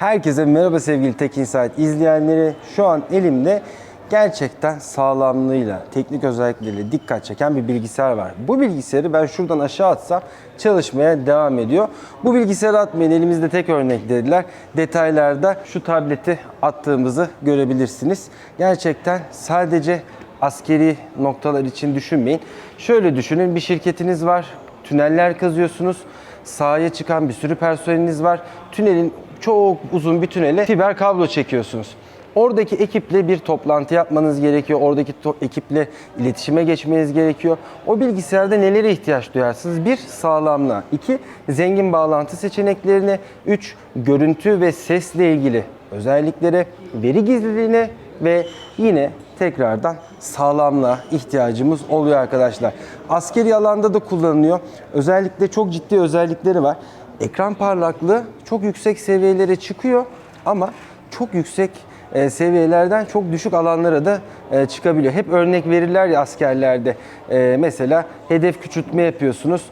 Herkese merhaba sevgili Tech Insight izleyenleri. Şu an elimde gerçekten sağlamlığıyla, teknik özellikleriyle dikkat çeken bir bilgisayar var. Bu bilgisayarı ben şuradan aşağı atsam çalışmaya devam ediyor. Bu bilgisayarı atmayın elimizde tek örnek dediler. Detaylarda şu tableti attığımızı görebilirsiniz. Gerçekten sadece askeri noktalar için düşünmeyin. Şöyle düşünün bir şirketiniz var, tüneller kazıyorsunuz. Sahaya çıkan bir sürü personeliniz var. Tünelin çok uzun bir tünele fiber kablo çekiyorsunuz. Oradaki ekiple bir toplantı yapmanız gerekiyor. Oradaki ekiple iletişime geçmeniz gerekiyor. O bilgisayarda nelere ihtiyaç duyarsınız? Bir, sağlamlığa. iki zengin bağlantı seçeneklerine. Üç, görüntü ve sesle ilgili özelliklere, veri gizliliğine ve yine tekrardan sağlamlığa ihtiyacımız oluyor arkadaşlar. Askeri alanda da kullanılıyor. Özellikle çok ciddi özellikleri var. Ekran parlaklığı çok yüksek seviyelere çıkıyor ama çok yüksek e, seviyelerden çok düşük alanlara da e, çıkabiliyor. Hep örnek verirler ya askerlerde. E, mesela hedef küçültme yapıyorsunuz.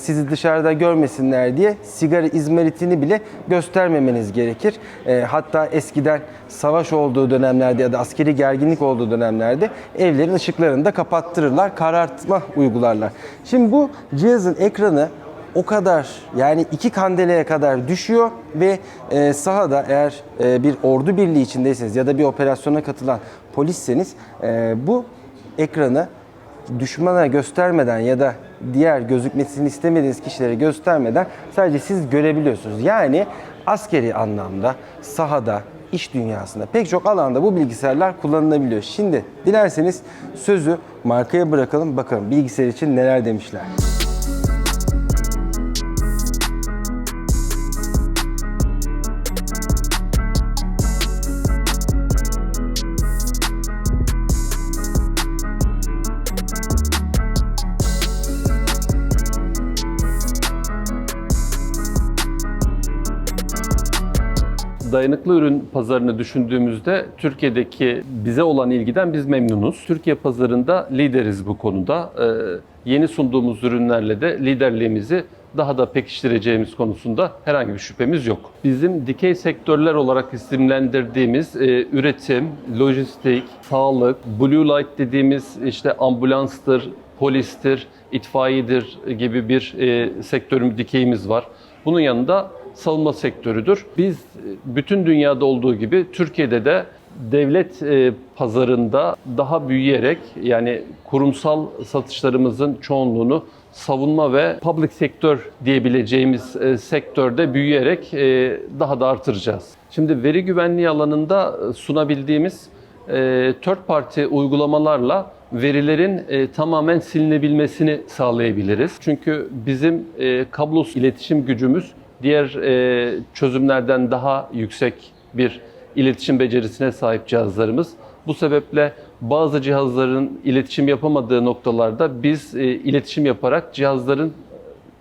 Sizi dışarıda görmesinler diye sigara izmaritini bile göstermemeniz gerekir. Hatta eskiden savaş olduğu dönemlerde ya da askeri gerginlik olduğu dönemlerde evlerin ışıklarını da kapattırırlar, karartma uygularlar. Şimdi bu cihazın ekranı o kadar yani iki kandeleye kadar düşüyor ve e, sahada eğer e, bir ordu birliği içindeyseniz ya da bir operasyona katılan polisseniz e, bu ekranı düşmana göstermeden ya da diğer gözükmesini istemediğiniz kişilere göstermeden sadece siz görebiliyorsunuz. Yani askeri anlamda sahada, iş dünyasında pek çok alanda bu bilgisayarlar kullanılabiliyor. Şimdi dilerseniz sözü markaya bırakalım bakalım bilgisayar için neler demişler. Dayanıklı ürün pazarını düşündüğümüzde Türkiye'deki bize olan ilgiden biz memnunuz. Türkiye pazarında lideriz bu konuda. Ee, yeni sunduğumuz ürünlerle de liderliğimizi daha da pekiştireceğimiz konusunda herhangi bir şüphemiz yok. Bizim dikey sektörler olarak isimlendirdiğimiz e, üretim, lojistik, sağlık, blue light dediğimiz işte ambulanstır, polistir, itfaiyedir gibi bir e, sektörüm dikeyimiz var. Bunun yanında savunma sektörüdür. Biz e, bütün dünyada olduğu gibi Türkiye'de de devlet e, pazarında daha büyüyerek yani kurumsal satışlarımızın çoğunluğunu savunma ve public sektör diyebileceğimiz e, sektörde büyüyerek daha da artıracağız. Şimdi veri güvenliği alanında sunabildiğimiz third party uygulamalarla verilerin e, tamamen silinebilmesini sağlayabiliriz. Çünkü bizim e, kablosuz iletişim gücümüz diğer e, çözümlerden daha yüksek bir iletişim becerisine sahip cihazlarımız. Bu sebeple bazı cihazların iletişim yapamadığı noktalarda biz e, iletişim yaparak cihazların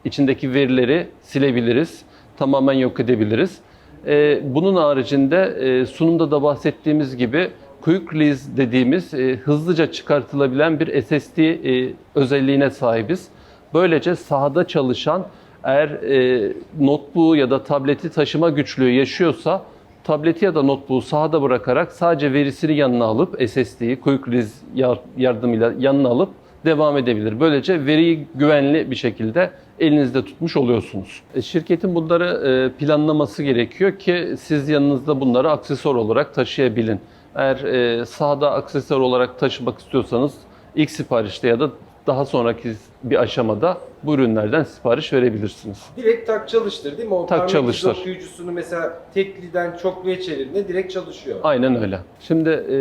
içindeki verileri silebiliriz, tamamen yok edebiliriz. E, bunun haricinde e, sunumda da bahsettiğimiz gibi Quick Release dediğimiz e, hızlıca çıkartılabilen bir SSD e, özelliğine sahibiz. Böylece sahada çalışan eğer e, notebook'u ya da tableti taşıma güçlüğü yaşıyorsa tableti ya da notebook'u sahada bırakarak sadece verisini yanına alıp SSD'yi Quick Release yar- yardımıyla yanına alıp devam edebilir. Böylece veriyi güvenli bir şekilde elinizde tutmuş oluyorsunuz. E, Şirketin bunları e, planlaması gerekiyor ki siz yanınızda bunları aksesuar olarak taşıyabilin. Eğer e, sahada aksesuar olarak taşımak istiyorsanız ilk siparişte ya da daha sonraki bir aşamada bu ürünlerden sipariş verebilirsiniz. Direkt tak çalıştır değil mi? O Tak parmak izi çalıştır. okuyucusunu mesela tekliden çokluya çevirdiğinde direkt çalışıyor. Aynen öyle. Şimdi e,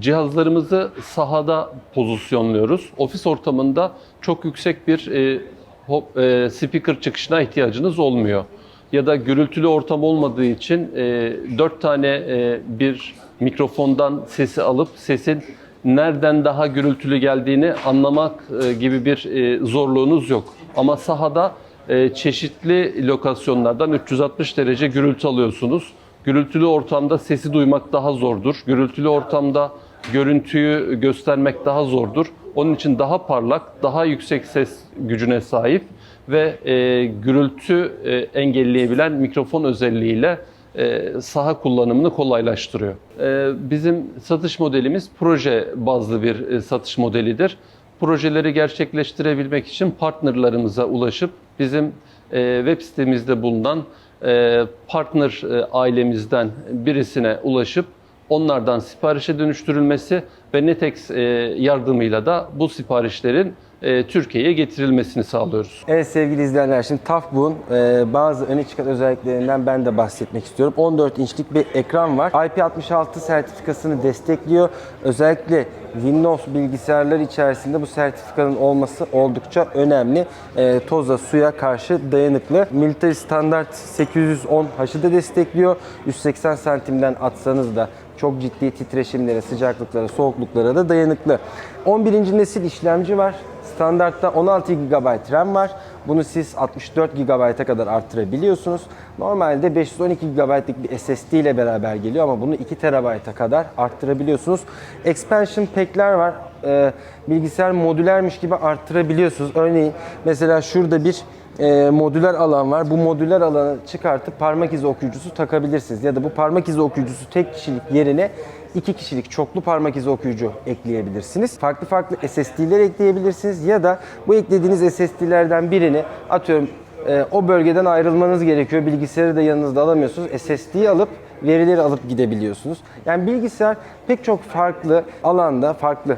cihazlarımızı sahada pozisyonluyoruz. Ofis ortamında çok yüksek bir e, hop, e, speaker çıkışına ihtiyacınız olmuyor. Ya da gürültülü ortam olmadığı için e, 4 tane e, bir mikrofondan sesi alıp sesin nereden daha gürültülü geldiğini anlamak e, gibi bir e, zorluğunuz yok. Ama sahada e, çeşitli lokasyonlardan 360 derece gürültü alıyorsunuz. Gürültülü ortamda sesi duymak daha zordur. Gürültülü ortamda görüntüyü göstermek daha zordur. Onun için daha parlak, daha yüksek ses gücüne sahip ve e, gürültü e, engelleyebilen mikrofon özelliğiyle e, saha kullanımını kolaylaştırıyor. E, bizim satış modelimiz proje bazlı bir e, satış modelidir. Projeleri gerçekleştirebilmek için partnerlarımıza ulaşıp bizim e, web sitemizde bulunan e, partner e, ailemizden birisine ulaşıp onlardan siparişe dönüştürülmesi ve Netex e, yardımıyla da bu siparişlerin e, Türkiye'ye getirilmesini sağlıyoruz. Evet sevgili izleyenler şimdi Tafbu'nun e, bazı öne çıkan özelliklerinden ben de bahsetmek istiyorum. 14 inçlik bir ekran var. IP66 sertifikasını destekliyor. Özellikle Windows bilgisayarlar içerisinde bu sertifikanın olması oldukça önemli. E, toza, suya karşı dayanıklı. Military Standard 810 H'ı da destekliyor. 180 santimden atsanız da çok ciddi titreşimlere, sıcaklıklara, soğukluklara da dayanıklı. 11. nesil işlemci var. Standartta 16 GB RAM var. Bunu siz 64 GB'a kadar arttırabiliyorsunuz. Normalde 512 GB'lık bir SSD ile beraber geliyor ama bunu 2 TB'a kadar arttırabiliyorsunuz. Expansion pack'ler var. Ee, bilgisayar modülermiş gibi arttırabiliyorsunuz. Örneğin mesela şurada bir e, modüler alan var. Bu modüler alanı çıkartıp parmak izi okuyucusu takabilirsiniz. Ya da bu parmak izi okuyucusu tek kişilik yerine iki kişilik çoklu parmak izi okuyucu ekleyebilirsiniz. Farklı farklı SSD'ler ekleyebilirsiniz ya da bu eklediğiniz SSD'lerden birini atıyorum e, o bölgeden ayrılmanız gerekiyor. Bilgisayarı da yanınızda alamıyorsunuz. SSD'yi alıp verileri alıp gidebiliyorsunuz. Yani bilgisayar pek çok farklı alanda, farklı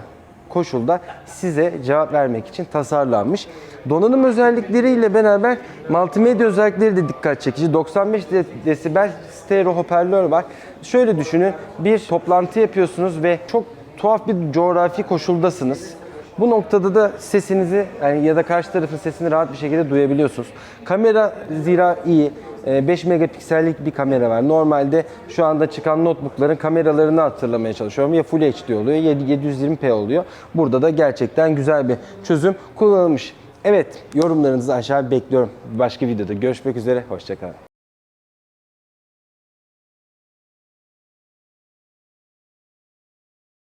koşulda size cevap vermek için tasarlanmış. Donanım özellikleriyle beraber multimedya özellikleri de dikkat çekici. 95 de- desibel stereo hoparlör var. Şöyle düşünün, bir toplantı yapıyorsunuz ve çok tuhaf bir coğrafi koşuldasınız. Bu noktada da sesinizi yani ya da karşı tarafın sesini rahat bir şekilde duyabiliyorsunuz. Kamera zira iyi. Ee, 5 megapiksellik bir kamera var. Normalde şu anda çıkan notebookların kameralarını hatırlamaya çalışıyorum. Ya Full HD oluyor ya 720p oluyor. Burada da gerçekten güzel bir çözüm kullanılmış. Evet, yorumlarınızı aşağı bekliyorum. Başka videoda görüşmek üzere. Hoşçakalın.